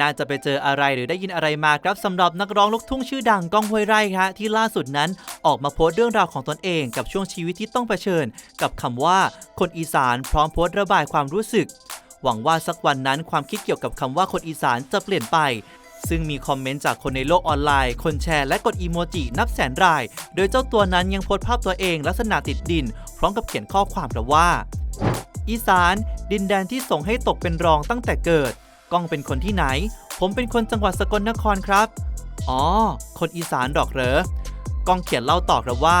น่าจะไปเจออะไรหรือได้ยินอะไรมาครับสำหรับนักร้องลูกทุ่งชื่อดังก้องห้วยไร่ครที่ล่าสุดนั้นออกมาโพสต์เรื่องราวของตนเองกับช่วงชีวิตที่ต้องเผชิญ กับคำว่าคนอีสานพร้อมโพสต์ระบายความรู้สึก หวังว่าสักวันนั้นความคิดเกี่ยวกับคำว่าคนอีสานจะเปลี่ยนไปซึ่งมีคอมเมนต์จากคนในโลกออนไลน์ คนแชร์และกดอีโมจินับแสนราย โดยเจ้าตัวนั้นยังโพสต์ภาพตัวเองลักษณะติดดิน พร้อมกับเขียนข้อความระว่า อีสาน ดินแดนที่ส่งให้ตกเป็นรองตั้งแต่เกิด ก้องเป็นคนที่ไหน ผมเป็นคนจังหวัดสกลนครครับ อ๋อ คนอีสานดอกเหรอ ก้องเขียนเล่าต่อครับว่า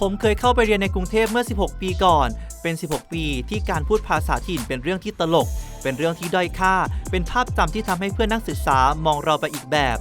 ผมเคยเข้าไปเรียนในกรุงเทพเมื่อ 16 ปีก่อน เป็น 16 ปีที่การพูดภาษาถิ่นเป็นเรื่องที่ตลก เป็นเรื่องที่ด้อยค่า เป็นภาพจำที่ทำให้เพื่อนนักศึกษามองเราไปอีกแบบ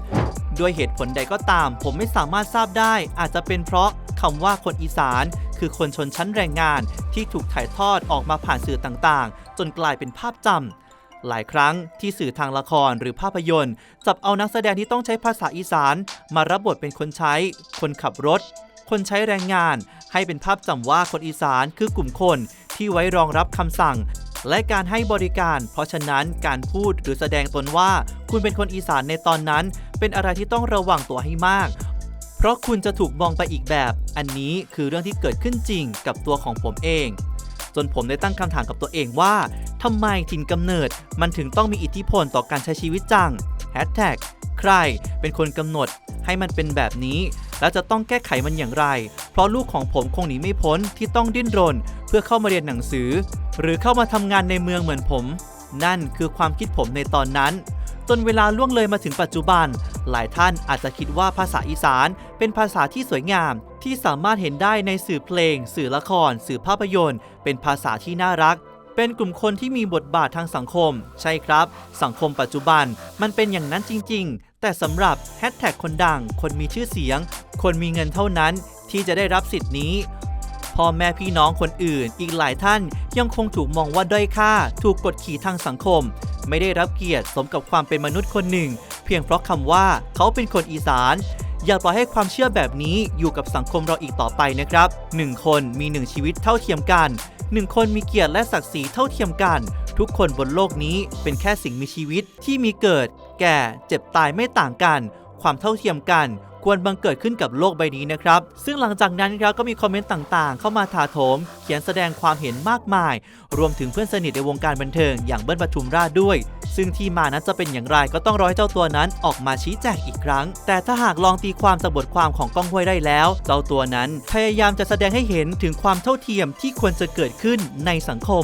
ด้วยเหตุผลใดก็ตาม ผมไม่สามารถทราบได้ อาจจะเป็นเพราะคำว่าคนอีสานคือคนชนชั้นแรงงานที่ถูกถ่ายทอดออกมาผ่านสื่อต่างๆ จนกลายเป็นภาพจำ หลายครั้งที่สื่อทางละครหรือภาพยนตร์ จับเอานักแสดงที่ต้องใช้ภาษาอีสาน มารับบทเป็นคนใช้ คนขับรถ คนใช้แรงงาน ให้เป็นภาพจำว่าคนอีสานคือกลุ่มคนที่ไว้รองรับคำสั่ง และการให้บริการ เพราะฉะนั้นการพูดหรือแสดงตนว่า คุณเป็นคนอีสานในตอนนั้น เป็นอะไรที่ต้องระวังตัวให้มาก เพราะคุณจะถูกมองไปอีกแบบ อันนี้คือเรื่องที่เกิดขึ้นจริงกับตัวของผมเองจนผมได้ตั้งคำถามกับตัวเองว่า ทำไมถิ่นกำเนิดมันถึงต้องมีอิทธิพลต่อการใช้ชีวิตจังแฮชแท็กใครเป็นคนกำหนดให้มันเป็นแบบนี้ แล้วจะต้องแก้ไขมันอย่างไร เพราะลูกของผมคงหนีไม่พ้นที่ต้องดิ้นรน เพื่อเข้ามาเรียนหนังสือ หรือเข้ามาทำงานในเมืองเหมือนผม นั่นคือความคิดผมในตอนนั้น จนเวลาล่วงเลยมาถึงปัจจุบัน หลายท่านอาจจะคิดว่าภาษาอีสานเป็นภาษาที่สวยงาม ที่สามารถเห็นได้ในสื่อเพลง สื่อละคร สื่อภาพยนตร์ เป็นภาษาที่น่ารัก เป็นกลุ่มคนที่มีบทบาททางสังคม ใช่ครับ สังคมปัจจุบันมันเป็นอย่างนั้นจริง ๆ แต่สำหรับแฮชแท็กคนดัง คนมีชื่อเสียง คนมีเงินเท่านั้นที่จะได้รับสิทธิ์นี้พ่อแม่พี่น้องคนอื่น อีกหลายท่านยังคงถูกมองว่าด้อยค่า ถูกกดขี่ทางสังคม ไม่ได้รับเกียรติสมกับความเป็นมนุษย์คนหนึ่ง เพียงเพราะคำว่าเขาเป็นคนอีสานอย่าปล่อยให้ความเชื่อแบบนี้อยู่กับสังคมเราอีกต่อไปนะครับ 1 คนมี 1 ชีวิตเท่าเทียมกัน หนึ่งคนมีเกียรติและศักดิ์ศรีเท่าเทียมกัน ทุกคนบนโลกนี้เป็นแค่สิ่งมีชีวิตที่มีเกิด แก่ เจ็บตายไม่ต่างกัน ความเท่าเทียมกัน ควรบังเกิดขึ้นกับโลกใบนี้นะครับ ซึ่งหลังจากนั้นครับก็มีคอมเมนต์ต่างๆ เข้ามาถาโถม เขียนแสดงความเห็นมากมาย รวมถึงเพื่อนสนิทในวงการบันเทิงอย่างเบิ้ลปทุมราชด้วย ซึ่งที่มานั้นจะเป็นอย่างไรก็ต้องรอให้เจ้าตัวนั้นออกมาชี้แจงอีกครั้ง แต่ถ้าหากลองตีความจากบทความของก้องห้วยได้แล้ว เจ้าตัวนั้นพยายามจะแสดงให้เห็นถึงความเท่าเทียมที่ควรจะเกิดขึ้นในสังคม